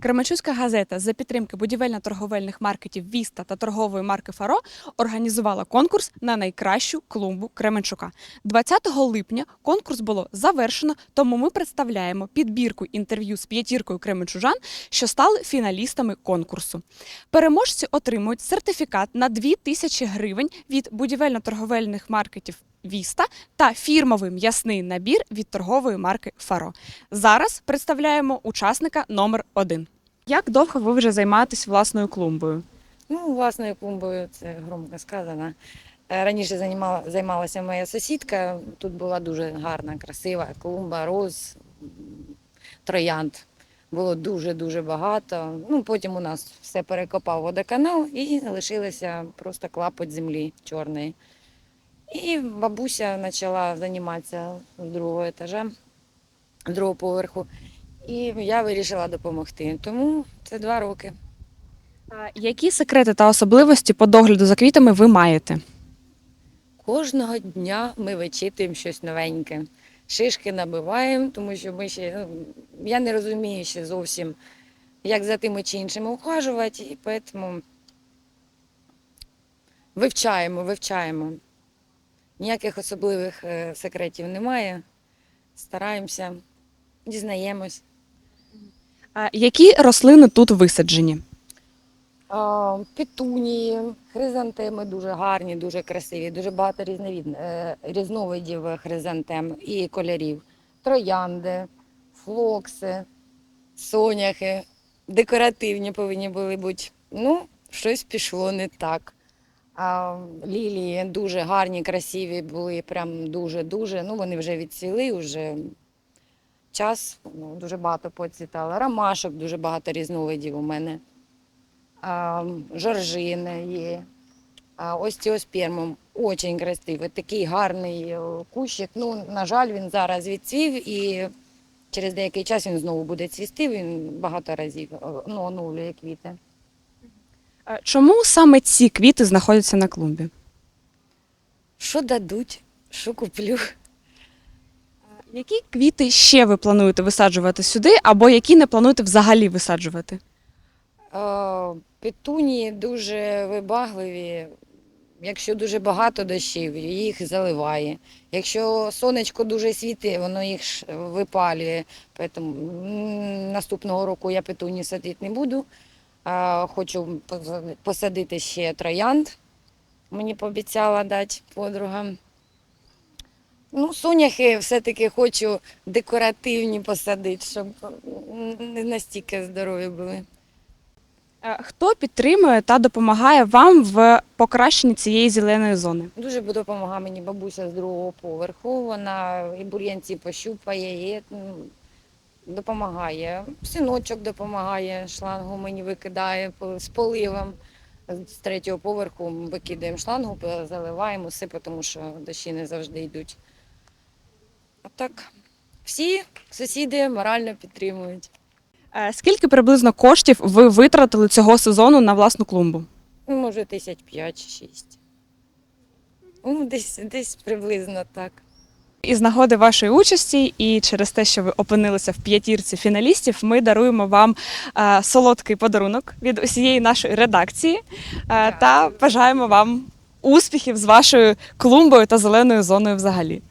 Кременчуцька газета за підтримки будівельно-торговельних маркетів Віста та торгової марки Фаро організувала конкурс на найкращу клумбу Кременчука. 20 липня конкурс було завершено, тому ми представляємо підбірку інтерв'ю з п'ятіркою кременчужан, що стали фіналістами конкурсу. Переможці отримують сертифікат на 2 тисячі гривень від будівельно-торговельних маркетів Віста та фірмовий м'ясний набір від торгової марки Фаро. Зараз представляємо учасника номер один. Як довго ви вже займаєтесь власною клумбою? Ну, власною клумбою це громко сказано. Е, Раніше займала, займалася моя сусідка. Тут була дуже гарна, красива клумба, роз, троянд. Було дуже-дуже багато. Ну, потім у нас все перекопав водоканал і лишилося просто клапоть землі чорної. І бабуся почала займатися з другого етажа, з другого поверху. І я вирішила допомогти. Тому це два роки. А Які секрети та особливості по догляду за квітами ви маєте? Кожного дня ми вичитуємо щось новеньке. Шишки набиваємо, тому що ми ще ну, я не розумію ще зовсім, як за тими чи іншими ухажувати, і тому вивчаємо, вивчаємо. Ніяких особливих е, секретів немає. Стараємося, дізнаємось. А Які рослини тут висаджені? А, Петунії, хризантеми дуже гарні, дуже красиві, дуже багато різновид, е, різновидів хризантем і кольорів. Троянди, флокси, соняхи, декоративні повинні були бути. Ну, щось пішло не так. Лілії дуже гарні, красиві були, прям дуже-дуже. Ну, вони вже відцвіли, вже час, ну, дуже багато поцвітало. Ромашок дуже багато різновидів у мене жоржини є. А, остеоспермум очень красивий, такий гарний е, кущик. Ну, на жаль, він зараз відцвів і через деякий час він знову буде цвісти. Він багато разів е, ну, оновлює квіти. А Чому саме ці квіти знаходяться на клумбі? Що дадуть, що куплю. Які квіти ще ви плануєте висаджувати сюди, або які не плануєте взагалі висаджувати? Е, Петунії дуже вибагливі. Якщо дуже багато дощів, їх заливає. Якщо сонечко дуже світить, воно їх випалює. Тому наступного року я петуні садити не буду. Хочу посадити ще троянд. Мені пообіцяла дати подруга. Ну, соняхи все-таки хочу декоративні посадити, щоб не настільки здорові були. Хто підтримує та допомагає вам в покращенні цієї зеленої зони? Дуже допомагає мені бабуся з другого поверху. Вона і бур'янці пощупає, і допомагає. Синочок допомагає, шлангу мені викидає з поливом. З третього поверху викидаємо шлангу, заливаємо все, тому що дощі не завжди йдуть. А так, всі сусіди морально підтримують. Е, Скільки приблизно коштів ви витратили цього сезону на власну клумбу? Ну, Може, тисяч п'ять чи шість. Ну, десь, десь приблизно так. Із нагоди вашої участі і через те, що ви опинилися в п'ятірці фіналістів, ми даруємо вам е, солодкий подарунок від усієї нашої редакції. Е, та бажаємо вам успіхів з вашою клумбою та зеленою зоною взагалі.